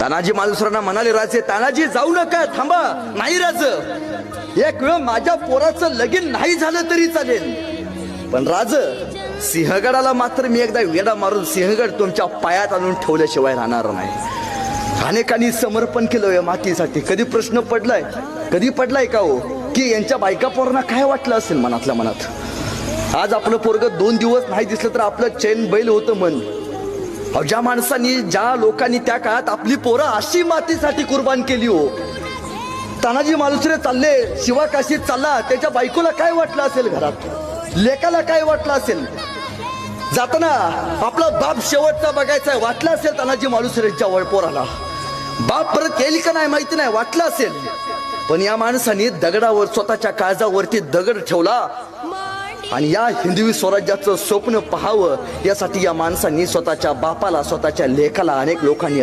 तानाजी मालुसरांना म्हणाले राजे तानाजी जाऊ नका थांबा. नाही राज. एक वेळ माझ्या पोराचं लगीन नाही झालं तरी चालेल. पण राज सिंहगडाला मात्र मी एकदा वेडा मारून सिंहगड तुमच्या पायात आणून ठेवल्याशिवाय राहणार नाही. अनेकांनी समर्पण केलं या मातीसाठी. कधी प्रश्न पडलाय? कधी पडलाय का हो? की यांच्या बायका पोरांना काय वाटलं असेल मनातल्या मनात? आज आपलं पोरग दोन दिवस नाही दिसलं तर आपलं चैन बैल होतं मन. अहो, ज्या माणसांनी ज्या लोकांनी त्या काळात आपली पोरं अशी मातीसाठी कुर्बान केली हो. तानाजी मालुसरे चालले शिवाकाशीत चालला त्याच्या बायकोला काय वाटलं असेल घरात? लेकाला काय वाटलं असेल? जाताना आपला बाप शेवटचा बघायचा आहे वाटलं असेल तानाजी मालुसरेच्या वळपोराला बाप परत येईल का नाही माहिती नाही वाटलं असेल? पण या माणसाने दगडावर स्वतःच्या काळजावरती दगड ठेवला. आणि या हिंदवी स्वराज्याचं स्वप्न पहावं यासाठी या माणसांनी स्वतःच्या बापाला स्वतःच्या लेखाला अनेक लोकांनी